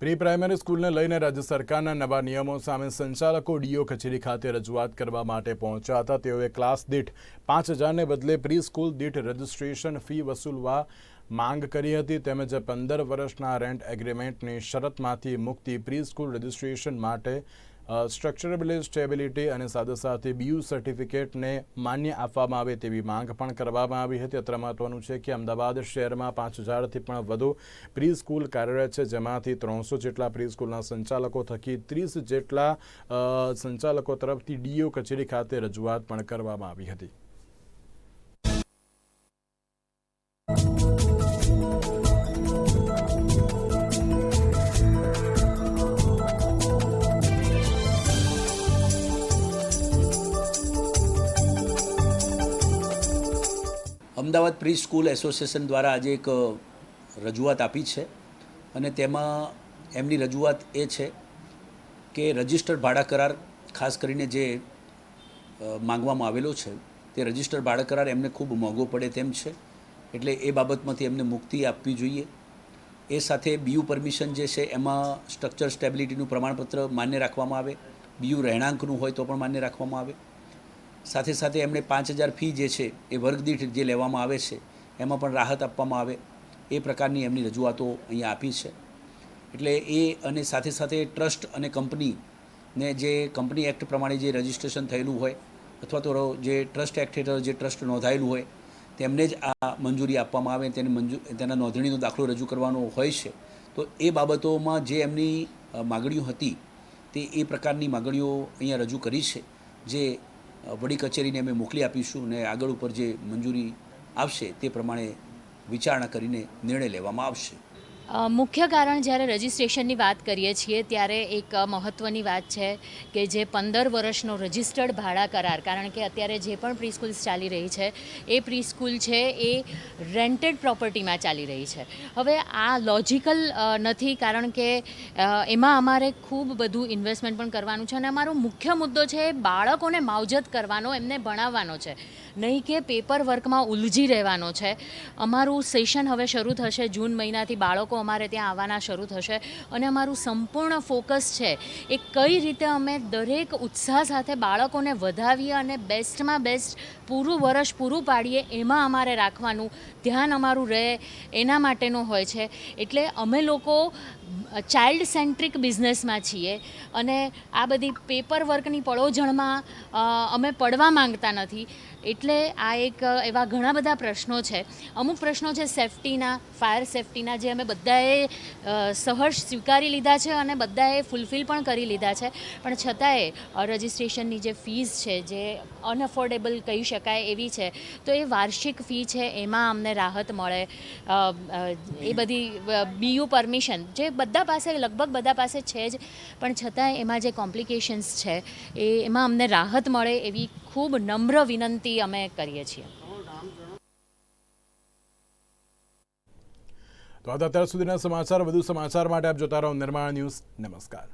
Pre primary સ્કૂલને લઈને રાજ્ય સરકારના નવા નિયમો સામે સંચાલકો ડીઓ કચેરી ખાતે રજૂઆત કરવા માટે પહોંચ્યા હતા. તેઓએ ક્લાસ દીઠ પાંચ હજારને બદલે પ્રી સ્કૂલ દીઠ રજિસ્ટ્રેશન ફી વસૂલવા માંગ કરી હતી. તેમજ પંદર વર્ષના રેન્ટ એગ્રીમેન્ટની શરતમાંથી મુક્તિ પ્રી સ્કૂલ રજિસ્ટ્રેશન માટે સ્ટ્રક્ચરેબિલિટી સ્ટેબિલિટી અને સાથે સાથે બીયુ સર્ટિફિકેટને માન્ય આપવામાં આવે તેવી માંગ પણ કરવામાં આવી હતી. અત્રે મહત્વનું છે કે અમદાવાદ શહેરમાં પાંચ હજારથી પણ વધુ પ્રી સ્કૂલ કાર્યરત છે, જેમાંથી ત્રણસો જેટલા પ્રી સ્કૂલના સંચાલકો થકી ત્રીસ જેટલા સંચાલકો તરફથી ડીઓ કચેરી ખાતે રજૂઆત પણ કરવામાં આવી હતી. અમદાવાદ પ્રી સ્કૂલ એસોસિએશન દ્વારા આજે એક રજૂઆત આપી છે. અને તેમાં એમની રજૂઆત એ છે કે રજિસ્ટર ભાડા કરાર ખાસ કરીને જે માંગવામાં આવેલો છે, તે રજિસ્ટર ભાડા કરાર એમને ખૂબ મોંઘો પડે તેમ છે. એટલે એ બાબતમાંથી એમને મુક્તિ આપવી જોઈએ. એ સાથે બીયુ પરમિશન જે છે એમાં સ્ટ્રક્ચર સ્ટેબિલિટીનું પ્રમાણપત્ર માન્ય રાખવામાં આવે. બીયુ રહેણાંકનું હોય તો પણ માન્ય રાખવામાં આવે. સાથે સાથે એમણે પાંચ હજાર ફી જે છે એ વર્ગદીઠ જે લેવામાં આવે છે, એમાં પણ રાહત આપવામાં આવે, એ પ્રકારની એમની રજૂઆતો અહીંયા આપી છે. એટલે એ અને સાથે સાથે ટ્રસ્ટ અને કંપનીને જે કંપની એક્ટ પ્રમાણે જે રજિસ્ટ્રેશન થયેલું હોય, અથવા તો જે ટ્રસ્ટ એક્ટ હેઠળ જે ટ્રસ્ટ નોંધાયેલું હોય, તેમને જ આ મંજૂરી આપવામાં આવે, તેની મંજૂ, તેના નોંધણીનો દાખલો રજૂ કરવાનો હોય છે. તો એ બાબતોમાં જે એમની માગણીઓ હતી, તે એ પ્રકારની માગણીઓ અહીંયા રજૂ કરી છે, જે વડી કચેરીને અમે મોકલી આપીશું અને આગળ ઉપર જે મંજૂરી આવશે તે પ્રમાણે વિચારણા કરીને નિર્ણય લેવામાં આવશે. મુખ્ય કારણ જ્યારે રજિસ્ટ્રેશનની વાત કરીએ છીએ, ત્યારે એક મહત્ત્વની વાત છે કે જે પંદર વર્ષનો રજિસ્ટર્ડ ભાડા કરાર, કારણ કે અત્યારે જે પણ પ્રી સ્કૂલ્સ ચાલી રહી છે, એ પ્રી સ્કૂલ છે એ રેન્ટેડ પ્રોપર્ટીમાં ચાલી રહી છે. હવે આ લોજિકલ નથી, કારણ કે એમાં અમારે ખૂબ બધું ઇન્વેસ્ટમેન્ટ પણ કરવાનું છે અને અમારો મુખ્ય મુદ્દો છે બાળકોને માવજત કરવાનો, એમને ભણાવવાનો છે. નહીં કે પેપર વર્કમાં ઉલઝી રહેવાનો છે. અમારું સેશન હવે શરૂ થશે જૂન મહિનાથી બાળકો અમારે ત્યાં આવવાના શરૂ થશે અને અમારું સંપૂર્ણ ફોકસ છે એ કઈ રીતે અમે દરેક ઉત્સાહ સાથે બાળકોને વધાવીએ અને બેસ્ટમાં બેસ્ટ પૂરું વર્ષ પૂરું પાડીએ એમાં અમારે રાખવાનું ધ્યાન અમારું રહે એના માટેનું હોય છે. એટલે અમે લોકો ચાઇલ્ડ સેન્ટ્રિક બિઝનેસમાં છીએ અને આ બધી પેપર વર્કની પળોજણમાં અમે પડવા માંગતા નથી. એટલે આ એક એવા ઘણા બધા પ્રશ્નો છે. અમુક પ્રશ્નો છે સેફટીના, ફાયર સેફટીના જે અમે બધાએ સહર્ષ સ્વીકારી લીધા છે અને બધાએ ફૂલફિલ પણ કરી લીધા છે. પણ છતાંય રજિસ્ટ્રેશનની જે ફીસ છે, જે અનઅફોર્ડેબલ કહી શકાય એવી છે, તો એ વાર્ષિક ફી છે, એમાં અમને રાહત મળે. એ બધી બીયુ પરમિશન, જે બધા પાસે, લગભગ બધા પાસે છે જ, પણ છતાંય એમાં જે કોમ્પ્લિકેશન્સ છે, એ, એમાં અમને રાહત મળે એવી ખૂબ નમ્ર વિનંતી અમે કરીએ છીએ. તો અત્યાર સુધીના સમાચાર, વધુ સમાચાર માટે આપ જોતા રહો નિર્માણ ન્યૂઝ. નમસ્કાર.